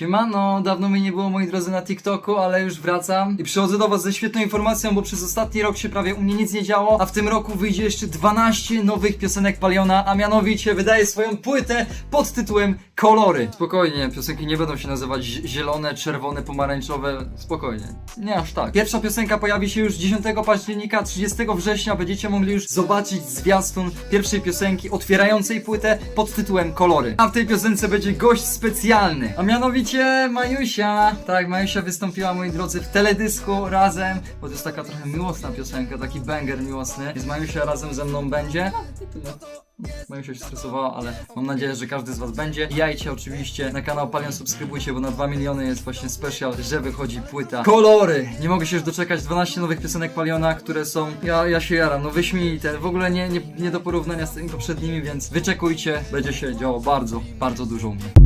Siemano, dawno mnie nie było moi drodzy na TikToku, ale już wracam i przychodzę do was ze świetną informacją, bo przez ostatni rok się prawie u mnie nic nie działo, a w tym roku wyjdzie jeszcze 12 nowych piosenek Paliona, a mianowicie wydaje swoją płytę pod tytułem Kolory. Spokojnie, piosenki nie będą się nazywać zi- zielone, czerwone, pomarańczowe, spokojnie. Nie aż tak. Pierwsza piosenka pojawi się już 10 października, 30 września będziecie mogli już zobaczyć zwiastun pierwszej piosenki otwierającej płytę pod tytułem Kolory. A w tej piosence będzie gość specjalny, a mianowicie Majusia. Tak, Majusia wystąpiła, moi drodzy, w teledysku razem, bo to jest taka trochę miłosna piosenka, taki banger miłosny, więc Majusia razem ze mną będzie. Majusia się stresowała, ale mam nadzieję, że każdy z was będzie. Jajcie oczywiście na kanał Palion subskrybujcie, bo na 2 miliony jest właśnie special, że wychodzi płyta. Kolory! Nie mogę się już doczekać 12 nowych piosenek Paliona, które są... Ja, ja się jaram, no wyśmienite, w ogóle nie, nie, nie do porównania z tymi poprzednimi, więc wyczekujcie, będzie się działo bardzo, bardzo dużo u mnie.